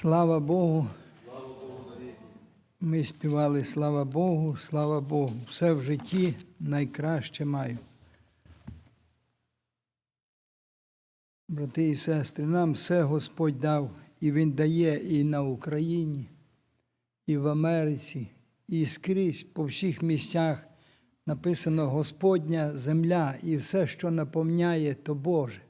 Слава Богу. Ми співали слава Богу, слава Богу. Все в житті найкраще маю. Брати і сестри, нам все Господь дав, і Він дає і на Україні, і в Америці, і скрізь по всіх місцях написано Господня земля і все, що наповняє, то Боже.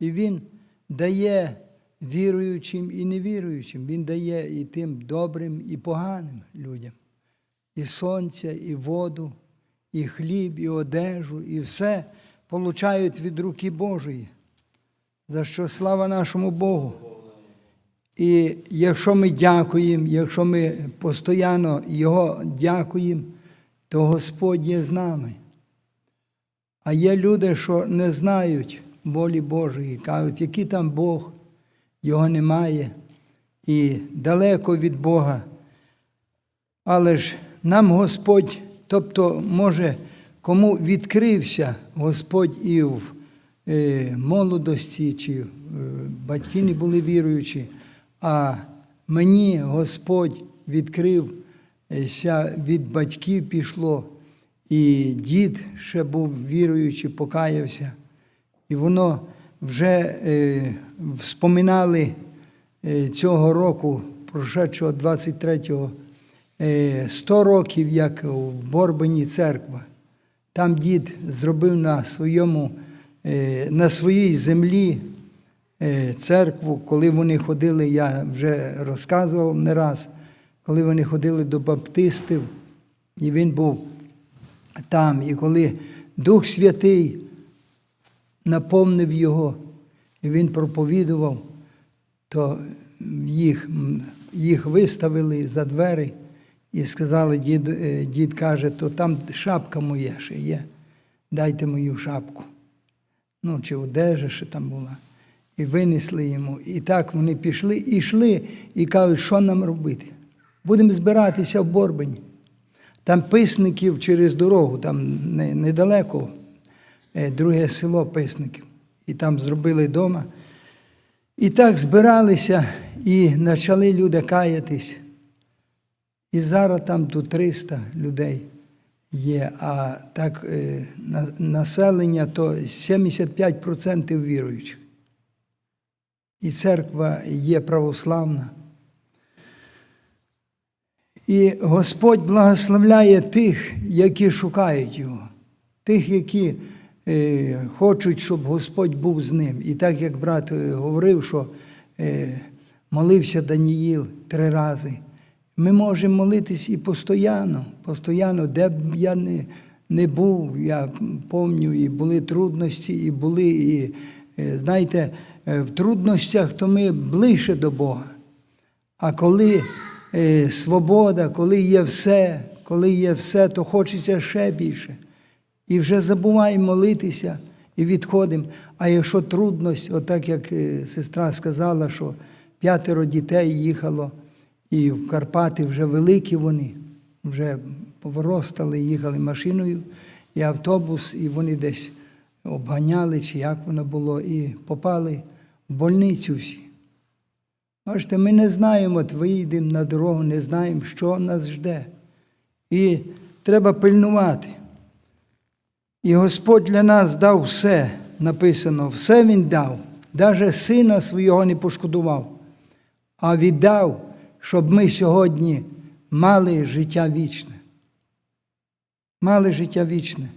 І Він дає віруючим і невіруючим. Він дає і тим добрим, і поганим людям. І сонця, і воду, і хліб, і одежу, і все получають від руки Божої. За що слава нашому Богу. І якщо ми дякуємо, якщо ми постійно Його дякуємо, то Господь є з нами. А є люди, що не знають волі Божої, кажуть, який там Бог, його немає, і далеко від Бога. Але ж нам Господь, тобто, може, кому відкрився Господь і в е, молодості, чи е, батьки не були віруючі, а мені Господь відкрився від батьків пішло, і дід ще був віруючий, покаявся. І воно вже е, вспоминали е, цього року, прошедшого 23-го, е, 100 років, як в Борбані церква. Там дід зробив на, своєму, е, на своїй землі церкву, коли вони ходили, я вже розказував не раз, коли вони ходили до баптистів, і він був там. І коли Дух Святий наповнив його, і він проповідував, то їх, їх виставили за двері і сказали, дід, е, дід каже, то там шапка моя ще є, дайте мою шапку. Ну, чи одежа ще там була. І винесли йому. І так вони пішли і йшли, і кажуть, що нам робити? Будемо збиратися в Борбані. Там писників через дорогу, там недалеко друге село Писників. І там зробили дома. І так збиралися і почали люди каятись. І зараз там до 300 людей є, а так е, населення то 75% віруючих. І церква є православна. І Господь благословляє тих, які шукають Його, тих, які е, хочуть, щоб Господь був з ним. І так як брат е, говорив, що е, молився Даніїл три рази. Ми можемо молитись і постійно, постійно, де б я не, не був, я пам'ятаю, і були трудності, і були, і е, знаєте, е, в трудностях, то ми ближче до Бога. А коли е, свобода, коли є все, коли є все, то хочеться ще більше. І вже забуваємо молитися і відходимо. А якщо трудність, отак як е, сестра сказала, що п'ятеро дітей їхало, і в Карпати вже великі вони, вже повиростали, їхали машиною, і автобус, і вони десь обганяли, чи як воно було, і попали в больницю всі. Бачите, ми не знаємо, от виїдемо на дорогу, не знаємо, що нас жде. І треба пильнувати. І Господь для нас дав все, написано, все Він дав, навіть сина свого не пошкодував, а віддав, щоб ми сьогодні мали життя вічне. Мали життя вічне.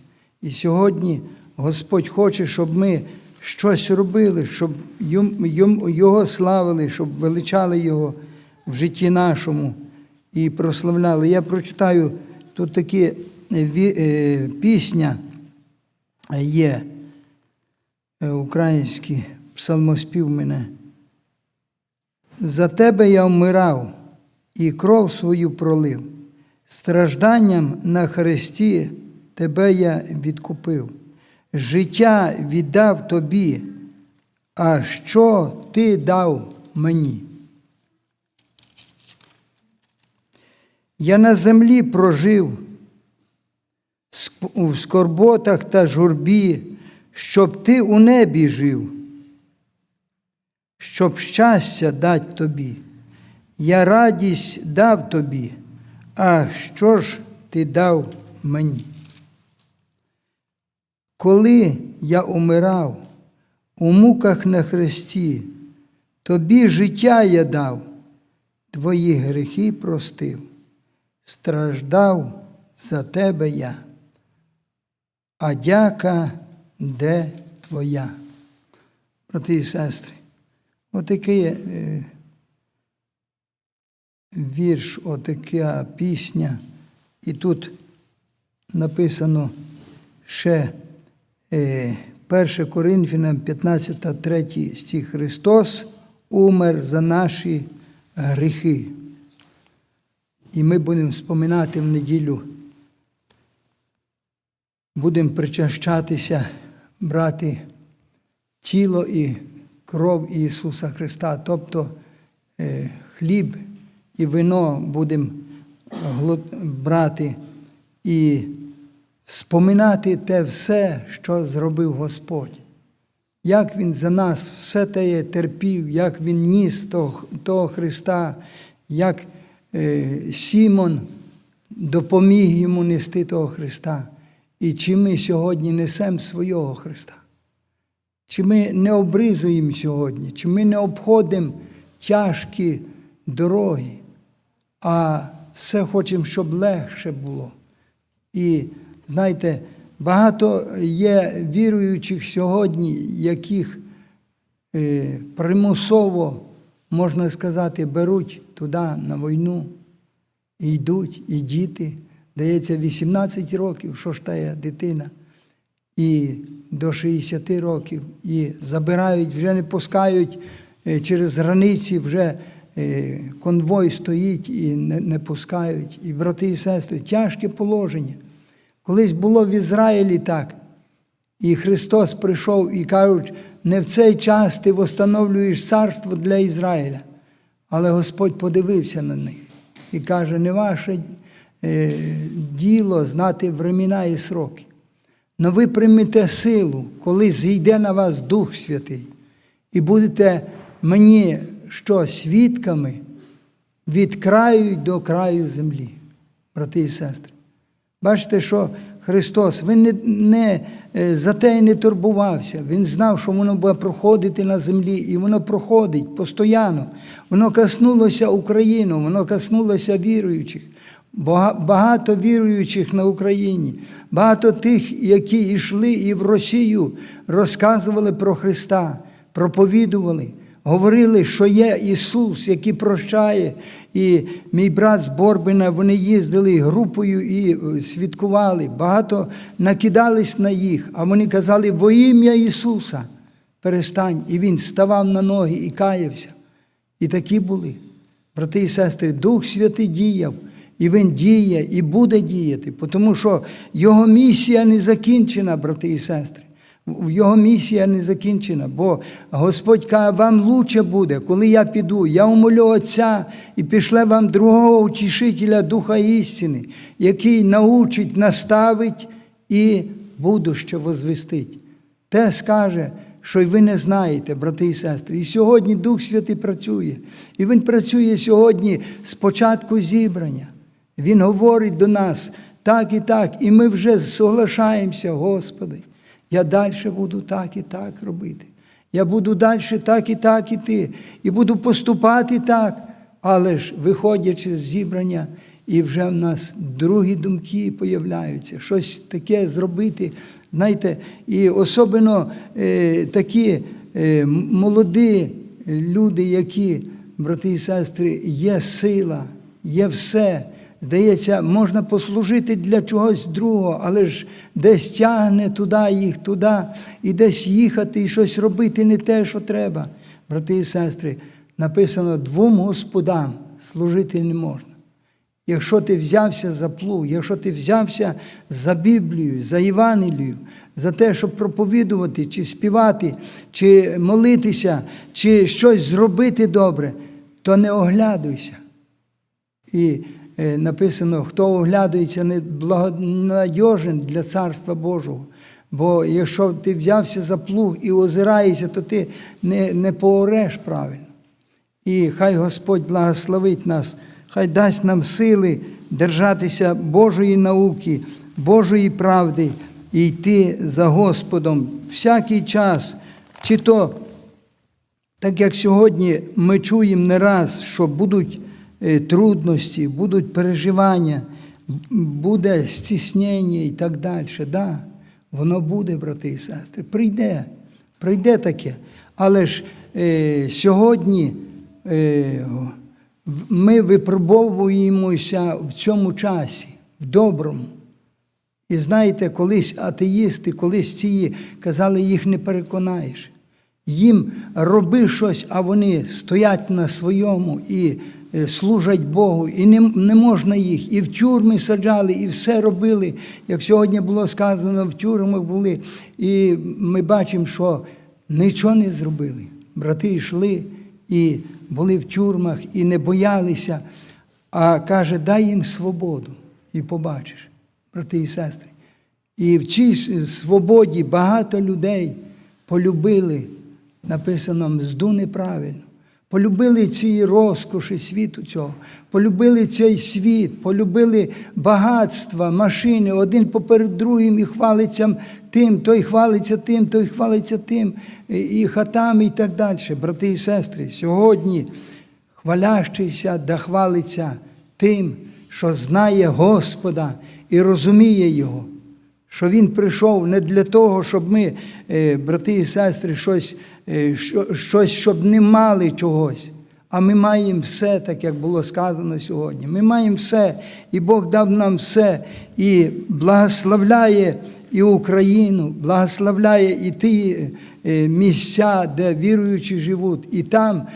І сьогодні Господь хоче, щоб ми щось робили, щоб Його славили, щоб величали Його в житті нашому і прославляли. Я прочитаю тут такі е, пісня є е, український псалмоспів мене. За тебе я вмирав і кров свою пролив. Стражданням на хресті тебе я відкупив. Життя віддав тобі, а що ти дав мені? Я на землі прожив в скорботах та журбі, щоб ти у небі жив. щоб щастя дать тобі. Я радість дав тобі, а що ж ти дав мені? Коли я умирав у муках на хресті, тобі життя я дав, твої гріхи простив, страждав за тебе я, а дяка де твоя. Брати і сестри, отакий е, вірш, отака пісня, і тут написано ще е, 1 Коринфянам 15, 3 стих Христос умер за наші гріхи. І ми будемо споминати в неділю, будемо причащатися, брати тіло і кров Ісуса Христа, тобто е, хліб і вино будемо брати і споминати те все, що зробив Господь. Як Він за нас все те терпів, як Він ніс того, того Христа, як е, Сімон допоміг йому нести того Христа. І чи ми сьогодні несемо свого Христа? Чи ми не обризуємо сьогодні, чи ми не обходимо тяжкі дороги, а все хочемо, щоб легше було. І знаєте, багато є віруючих сьогодні, яких е, примусово, можна сказати, беруть туди на війну, і йдуть, і діти. Дається 18 років, що ж тає дитина і до 60 років, і забирають, вже не пускають е, через границі, вже е, конвой стоїть і не, не пускають. І брати і сестри, тяжке положення. Колись було в Ізраїлі так. І Христос прийшов і кажуть, не в цей час ти встановлюєш царство для Ізраїля. Але Господь подивився на них і каже, не ваше діло знати времена і сроки. Но ви приймете силу, коли зійде на вас Дух Святий, і будете мені що свідками від краю до краю землі, брати і сестри. Бачите, що Христос, Він не, не е, за те й не турбувався. Він знав, що воно буде проходити на землі, і воно проходить постійно. Воно коснулося України, воно коснулося віруючих. Бага- Багато віруючих на Україні, багато тих, які йшли і в Росію, розказували про Христа, проповідували, говорили, що є Ісус, який прощає. І мій брат з Борбина, вони їздили групою і е, свідкували. Багато накидались на їх, а вони казали, во ім'я Ісуса, перестань. І Він ставав на ноги і каявся. І такі були. Брати і сестри, Дух Святий діяв, і Він діє, і буде діяти, тому що Його місія не закінчена, брати і сестри. Його місія не закінчена, бо Господь каже, вам лучше буде, коли я піду. Я умолю Отця і пішле вам другого утішителя Духа істини, який научить, наставить і будуще возвестить. Те скаже, що й ви не знаєте, брати і сестри. І сьогодні Дух Святий працює. І Він працює сьогодні з початку зібрання. Він говорить до нас так і так, і ми вже соглашаємося, Господи. Я далі буду так і так робити. Я буду далі так і так іти, і буду поступати так. Але ж, виходячи з зібрання, і вже в нас другі думки появляються, щось таке зробити. Знаєте, і особливо е, такі е, молоді люди, які, брати і сестри, є сила, є все. Здається, можна послужити для чогось другого, але ж десь тягне туди їх, туди, і десь їхати і щось робити не те, що треба. Брати і сестри, написано, двом господам служити не можна. Якщо ти взявся за плуг, якщо ти взявся за Біблію, за Євангелію, за те, щоб проповідувати, чи співати, чи молитися, чи щось зробити добре, то не оглядуйся. І написано, хто оглядується, не благонадіжен для Царства Божого. Бо якщо ти взявся за плуг і озираєшся, то ти не, не поореш правильно. І хай Господь благословить нас, хай дасть нам сили держатися Божої науки, Божої правди і йти за Господом всякий час, чи то так як сьогодні ми чуємо не раз, що будуть е, трудності, будуть переживання, буде стіснення і так далі. Да, воно буде, брати і сестри. Прийде, прийде таке. Але ж е, сьогодні е, ми випробовуємося в цьому часі, в доброму. І знаєте, колись атеїсти, колись ці казали, їх не переконаєш. Їм роби щось, а вони стоять на своєму і е, служать Богу, і не, не можна їх. І в тюрми саджали, і все робили. Як сьогодні було сказано, в тюрмах були. І ми бачимо, що нічого не зробили. Брати йшли і були в тюрмах, і не боялися. А каже, дай їм свободу, і побачиш, брати і сестри. І в цій свободі багато людей полюбили, написано, мзду неправильно. Полюбили ці розкоші світу цього, полюбили цей світ, полюбили багатства, машини, один поперед другим і хвалиться тим, той хвалиться тим, той хвалиться тим, і і хатами і так далі. Брати і сестри, сьогодні хвалящийся да хвалиться тим, що знає Господа і розуміє Його, що Він прийшов не для того, щоб ми, е, брати і сестри, щось, е, щось, щоб не мали чогось. А ми маємо все, так як було сказано сьогодні. Ми маємо все, і Бог дав нам все, і благословляє і Україну, благословляє і ті е, місця, де віруючі живуть, і там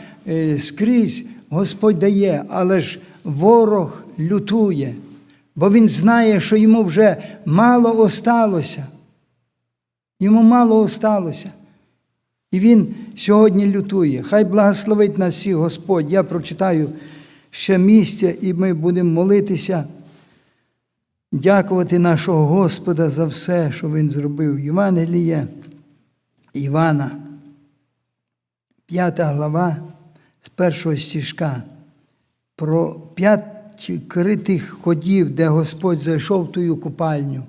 скрізь Господь дає, але ж ворог лютує, бо він знає, що йому вже мало осталося. Йому мало осталося. І він сьогодні лютує. Хай благословить нас всіх Господь. Я прочитаю ще місце, і ми будемо молитися, дякувати нашого Господа за все, що Він зробив. Євангеліє Івана, 5 глава з першого стіжка. Про п'ять критих ходів, де Господь зайшов в тую купальню,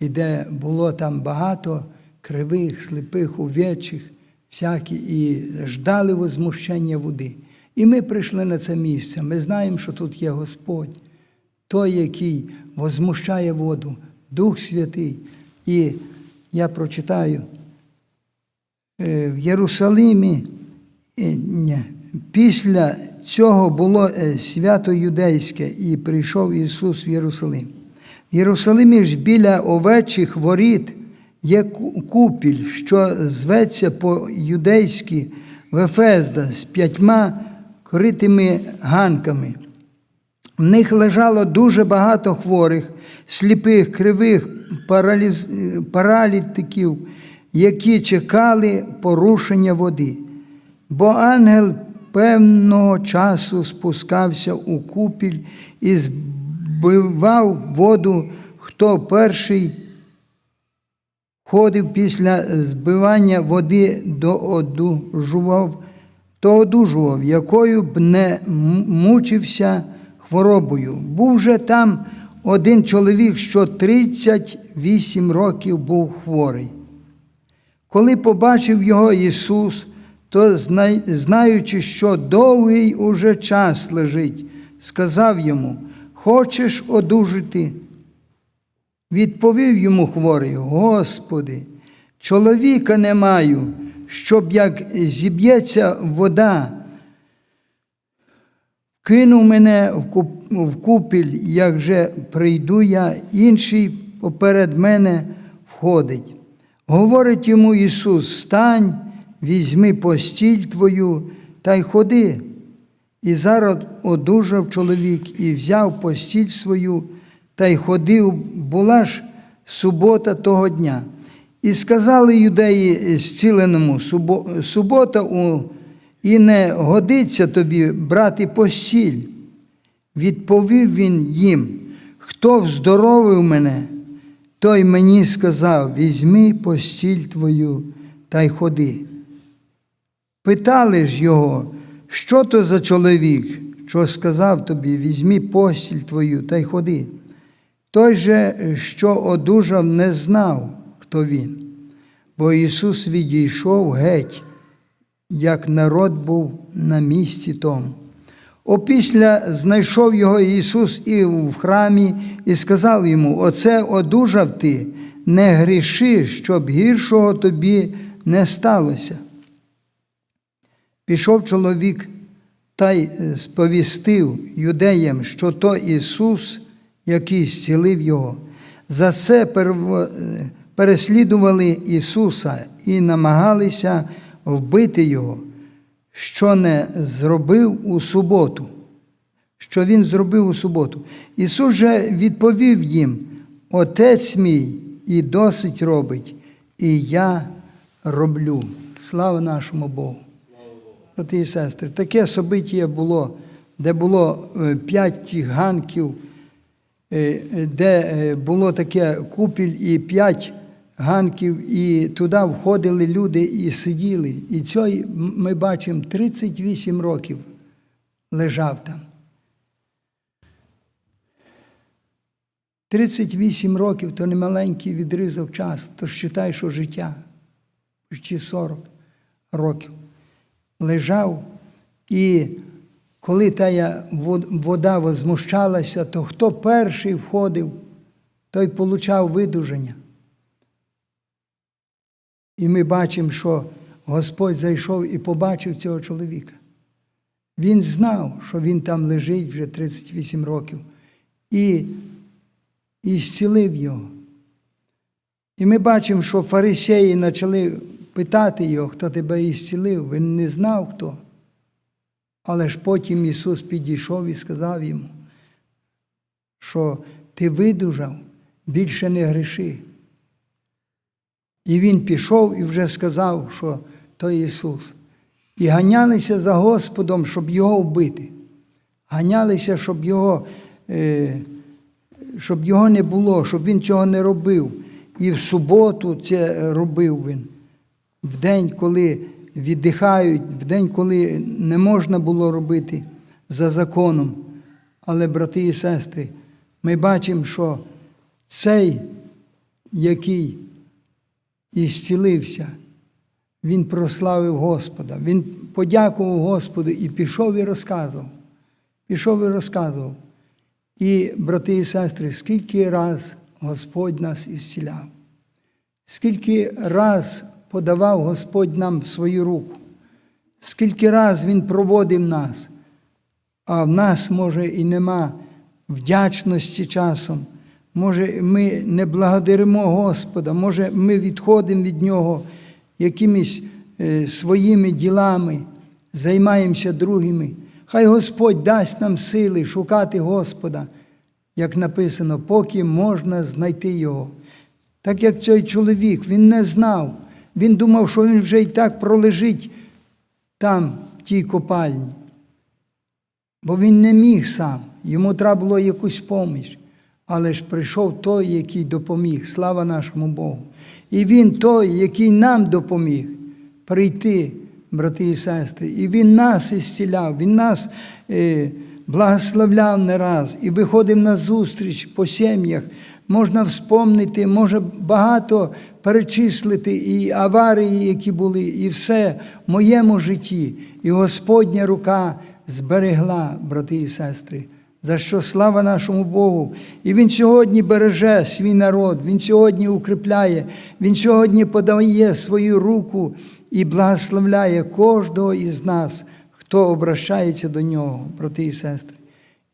і де було там багато кривих, сліпих, увечих, всякі, і ждали возмущення води. І ми прийшли на це місце. Ми знаємо, що тут є Господь, той, який возмущає воду, Дух Святий. І я прочитаю е, в Єрусалимі. е, ні, Після цього було е, свято юдейське, і прийшов Ісус в Єрусалим. В Єрусалимі ж біля овечих воріт є купіль, що зветься по-юдейськи Вефезда з п'ятьма критими ганками. В них лежало дуже багато хворих, сліпих, кривих, параліз... паралітиків, які чекали порушення води. Бо ангел певного часу спускався у купіль і збивав воду, хто перший ходив після збивання води до одужував, то одужував, якою б не мучився хворобою. Був же там один чоловік, що 38 років був хворий. Коли побачив його Ісус, то, знаючи, що довгий уже час лежить, сказав йому: Хочеш одужати? Відповів йому хворий: Господи, чоловіка не маю, щоб як зіб'ється вода, кинув мене в купіль, як же прийду я, інший поперед мене входить. Говорить йому Ісус: Встань, візьми постіль твою та й ходи. І зараз одужав чоловік і взяв постіль свою та й ходив, була ж субота того дня. І сказали юдеї зціленому, субота у, і не годиться тобі брати постіль. Відповів він їм, хто вздоровив мене, Той мені сказав: візьми постіль твою та й ходи. Питали ж його, що то за чоловік, що сказав тобі, візьми постіль твою та й ходи. Той же, що одужав, не знав, хто він, бо Ісус відійшов геть, як народ був на місці тому. Опісля знайшов його Ісус і в храмі, і сказав йому: Оце одужав ти, не гріши, щоб гіршого тобі не сталося. Пішов чоловік та й е, сповістив юдеям, що то Ісус, який зцілив його. За це е, переслідували Ісуса і намагалися вбити Його, що не зробив у суботу. Що Він зробив у суботу. Ісус же відповів їм: Отець мій і досить робить, і я роблю. Слава нашому Богу. Брати і сестри, таке собиття було, де було е, п'ять ганків, е, де е, було таке купіль і п'ять ганків, і туди входили люди і сиділи. І цей, ми бачимо, 38 років лежав там. 38 років то не маленький відрізок часу, то считай, що життя, почти 40 років лежав, і коли тая вода возмущалася, то хто перший входив, той получав видуження. І ми бачимо, що Господь зайшов і побачив цього чоловіка. Він знав, що він там лежить вже 38 років, і, і зцілив його. І ми бачимо, що фарисеї почали питати його, хто тебе ісцілив. Він не знав хто. Але ж потім Ісус підійшов і сказав йому, що ти видужав, більше не гріши. І він пішов і вже сказав, що то Ісус. І ганялися за Господом, щоб його вбити. Ганялися, щоб його, е, щоб його не було, щоб він цього не робив. І в суботу це робив він. В день, коли віддихають, в день, коли не можна було робити за законом. Але, брати і сестри, ми бачимо, що цей, який і зцілився, він прославив Господа, він подякував Господу і пішов і розказував. Пішов і розказував. І, брати і сестри, скільки раз Господь нас ісціляв, скільки раз подавав Господь нам свою руку, скільки раз Він проводив нас, а в нас, може, і нема вдячності часом. Може, ми не благодаримо Господа, може, ми відходимо від Нього якимись е, своїми ділами, займаємося другими. Хай Господь дасть нам сили шукати Господа, як написано, поки можна знайти Його. Так як цей чоловік, він не знав, він думав, що він вже і так пролежить там, в тій копальні. Бо він не міг сам, йому треба було якусь поміч. Але ж прийшов той, який допоміг, слава нашому Богу. І він той, який нам допоміг прийти, брати і сестри. І він нас ісціляв, він нас е, благословляв не раз і виходив на зустріч по сім'ях. Можна вспомнити, може багато перечислити і аварії, які були, і все в моєму житті. І Господня рука зберегла, брати і сестри. За що слава нашому Богу. І Він сьогодні береже свій народ, Він сьогодні укріпляє, Він сьогодні подає свою руку і благословляє кожного із нас, хто обращається до нього, брати і сестри.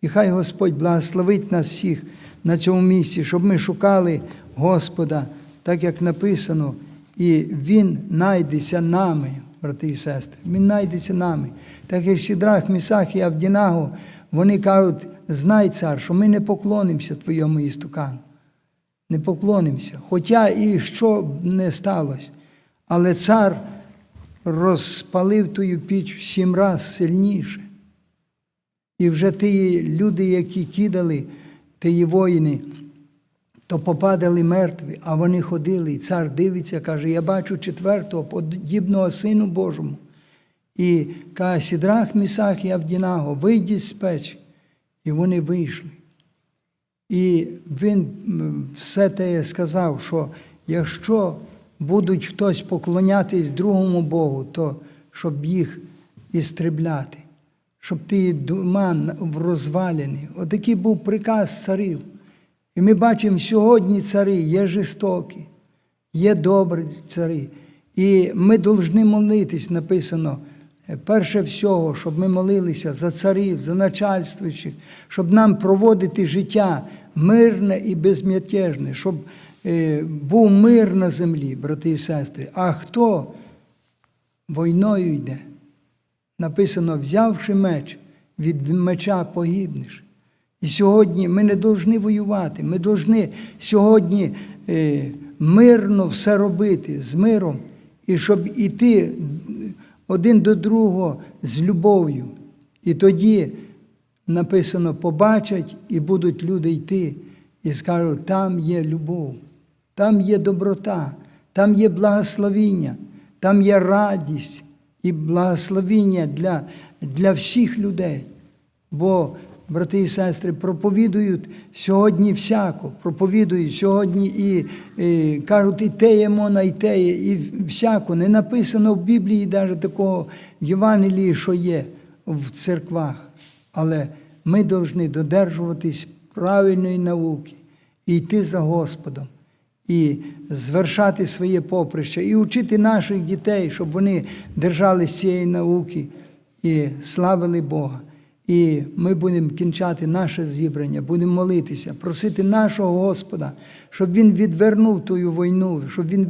І хай Господь благословить нас всіх на цьому місці, щоб ми шукали Господа, так як написано, і Він найдеться нами, брати і сестри. Він найдеться нами. Так як Сідрах, Місах і Авдінаго, вони кажуть, знай, цар, що ми не поклонимося твоєму істукану. Не поклонимося. Хоча і що б не сталося. Але цар розпалив тую піч в сім раз сильніше. І вже ті люди, які кидали, ті воїни, то попадали мертві, а вони ходили. І цар дивиться, каже: Я бачу четвертого, подібного Сину Божому. І каже, Сідрах, Місах і Авдінаго, вийдіть з печі. І вони вийшли. І він все те сказав, що якщо будуть хтось поклонятись другому Богу, то щоб їх істребляти, щоб ті дома в розвалені. Отакий був приказ царів. І ми бачимо, сьогодні цари є жорстокі, є добрі цари. І ми повинні молитись, написано, е, перше всього, щоб ми молилися за царів, за начальствуючих, щоб нам проводити життя мирне і безмятежне, щоб е, був мир на землі, брати і сестри. А хто війною йде? Написано, взявши меч, від меча погибнеш. І сьогодні ми не повинні воювати. Ми повинні сьогодні е, мирно все робити з миром, і щоб іти один до другого з любов'ю. І тоді написано, побачать і будуть люди йти і скажуть, там є любов, там є доброта, там є благословіння, там є радість і благословіння для, для всіх людей. Бо, брати і сестри, проповідують сьогодні всяко, проповідують сьогодні і, і кажуть, і те є мона, і те є, і всяко. Не написано в Біблії навіть такого в Євангелії, що є в церквах. Але ми повинні додержуватись правильної науки і йти за Господом, і звершати своє поприще, і вчити наших дітей, щоб вони держались цієї науки і славили Бога. І ми будемо кінчати наше зібрання, будемо молитися, просити нашого Господа, щоб Він відвернув тую війну, щоб Він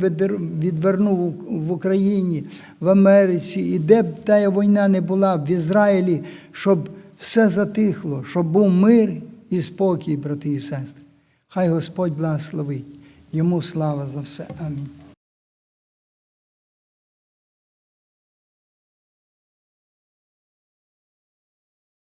відвернув в Україні, в Америці, і де б та війна не була, в Ізраїлі, щоб все затихло, щоб був мир і спокій, брати і сестри. Хай Господь благословить. Йому слава за все. Амінь.